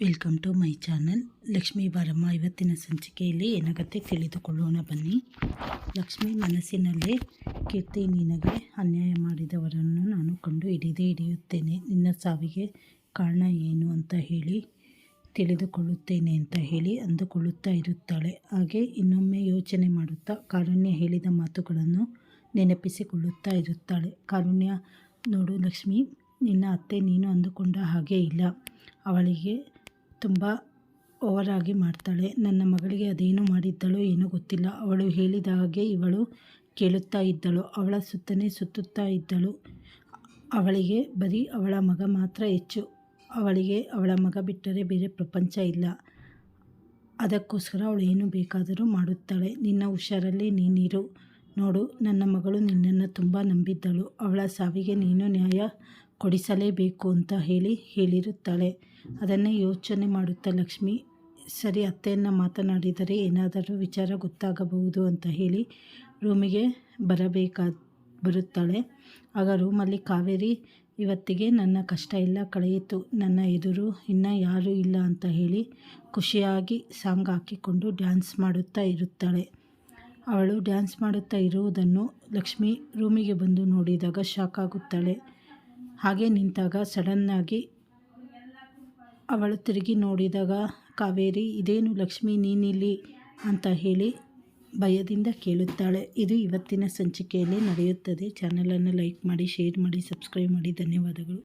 Welcome to my channel Lakshmi Baramma ಇವತ್ತಿನ ಸಂಚಿಕೆಯಲ್ಲಿ ಏನಾಗತ್ತೆ ತಿಳಿದುಕೊಳ್ಳೋಣ ಬನ್ನಿ. ಲಕ್ಷ್ಮಿ ಮನಸ್ಸಿನಲ್ಲೇ ಕೀರ್ತಿ ನಿನಗೆ ಅನ್ಯಾಯ ಮಾಡಿದವರನ್ನು ನಾನು ಕಂಡು ಹಿಡಿದೇ ಹಿಡಿಯುತ್ತೇನೆ. ನಿನ್ನ ಸಾವಿಗೆ ಕಾರಣ ಏನು ಅಂತ ಹೇಳಿ ತಿಳಿದುಕೊಳ್ಳುತ್ತೇನೆ ಅಂತ ಹೇಳಿ ಅಂದುಕೊಳ್ಳುತ್ತಾ ಇರುತ್ತಾಳೆ. ಹಾಗೆ ಇನ್ನೊಮ್ಮೆ ಯೋಚನೆ ಮಾಡುತ್ತಾ ಕಾರುಣ್ಯ ಹೇಳಿದ ಮಾತುಗಳನ್ನು ನೆನಪಿಸಿಕೊಳ್ಳುತ್ತಾ ಇರುತ್ತಾಳೆ. ಕಾರುಣ್ಯ, ನೋಡು ಲಕ್ಷ್ಮಿ, ನಿನ್ನ ಅತ್ತೆ ನೀನು ಅಂದುಕೊಂಡ ಹಾಗೆ ಇಲ್ಲ. ಅವಳಿಗೆ ತುಂಬ ಓವರಾಗಿ ಮಾಡ್ತಾಳೆ. ನನ್ನ ಮಗಳಿಗೆ ಅದೇನು ಮಾಡಿದ್ದಳೋ ಏನೋ ಗೊತ್ತಿಲ್ಲ. ಅವಳು ಹೇಳಿದ ಹಾಗೆ ಇವಳು ಕೇಳುತ್ತಾ ಇದ್ದಳು. ಅವಳ ಸುತ್ತನೇ ಸುತ್ತುತ್ತಾ ಇದ್ದಳು. ಅವಳಿಗೆ ಬರೀ ಅವಳ ಮಗ ಮಾತ್ರ ಹೆಚ್ಚು. ಅವಳಿಗೆ ಅವಳ ಮಗ ಬಿಟ್ಟರೆ ಬೇರೆ ಪ್ರಪಂಚ ಇಲ್ಲ. ಅದಕ್ಕೋಸ್ಕರ ಅವಳು ಏನು ಬೇಕಾದರೂ ಮಾಡುತ್ತಾಳೆ. ನಿನ್ನ ಹುಷಾರಲ್ಲಿ ನೀನಿರು. ನೋಡು, ನನ್ನ ಮಗಳು ನಿನ್ನನ್ನು ತುಂಬ ನಂಬಿದ್ದಳು. ಅವಳ ಸಾವಿಗೆ ನೀನು ನ್ಯಾಯ ಕೊಡಿಸಲೇಬೇಕು ಅಂತ ಹೇಳಿ ಹೇಳಿರುತ್ತಾಳೆ. ಅದನ್ನೇ ಯೋಚನೆ ಮಾಡುತ್ತಾ, ಲಕ್ಷ್ಮಿ, ಸರಿ ಅತ್ತೆಯನ್ನು ಮಾತನಾಡಿದರೆ ಏನಾದರೂ ವಿಚಾರ ಗೊತ್ತಾಗಬಹುದು ಅಂತ ಹೇಳಿ ರೂಮಿಗೆ ಬರಬೇಕಾ ಬರುತ್ತಾಳೆ. ಆಗ ರೂಮಲ್ಲಿ ಕಾವೇರಿ, ಇವತ್ತಿಗೆ ನನ್ನ ಕಷ್ಟ ಎಲ್ಲ ಕಳೆಯಿತು. ನನ್ನ ಎದುರು ಇನ್ನು ಯಾರೂ ಇಲ್ಲ ಅಂತ ಹೇಳಿ ಖುಷಿಯಾಗಿ ಸಾಂಗ್ ಹಾಕಿಕೊಂಡು ಡ್ಯಾನ್ಸ್ ಮಾಡುತ್ತಾ ಇರುತ್ತಾಳೆ. ಅವಳು ಡ್ಯಾನ್ಸ್ ಮಾಡುತ್ತಾ ಇರುವುದನ್ನು ಲಕ್ಷ್ಮಿ ರೂಮಿಗೆ ಬಂದು ನೋಡಿದಾಗ ಶಾಕ್ ಆಗುತ್ತಾಳೆ. ಹಾಗೆ ನಿಂತಾಗ ಸಡನ್ನಾಗಿ ಅವಳು ತಿರುಗಿ ನೋಡಿದಾಗ, ಕಾವೇರಿ, ಇದೇನು ಲಕ್ಷ್ಮಿ, ನೀನಿಲ್ಲಿ? ಅಂತ ಹೇಳಿ ಭಯದಿಂದ ಕೇಳುತ್ತಾಳೆ. ಇದು ಇವತ್ತಿನ ಸಂಚಿಕೆಯಲ್ಲಿ ನಡೆಯುತ್ತದೆ. ಚಾನಲನ್ನು ಲೈಕ್ ಮಾಡಿ, ಶೇರ್ ಮಾಡಿ, ಸಬ್ಸ್ಕ್ರೈಬ್ ಮಾಡಿ. ಧನ್ಯವಾದಗಳು.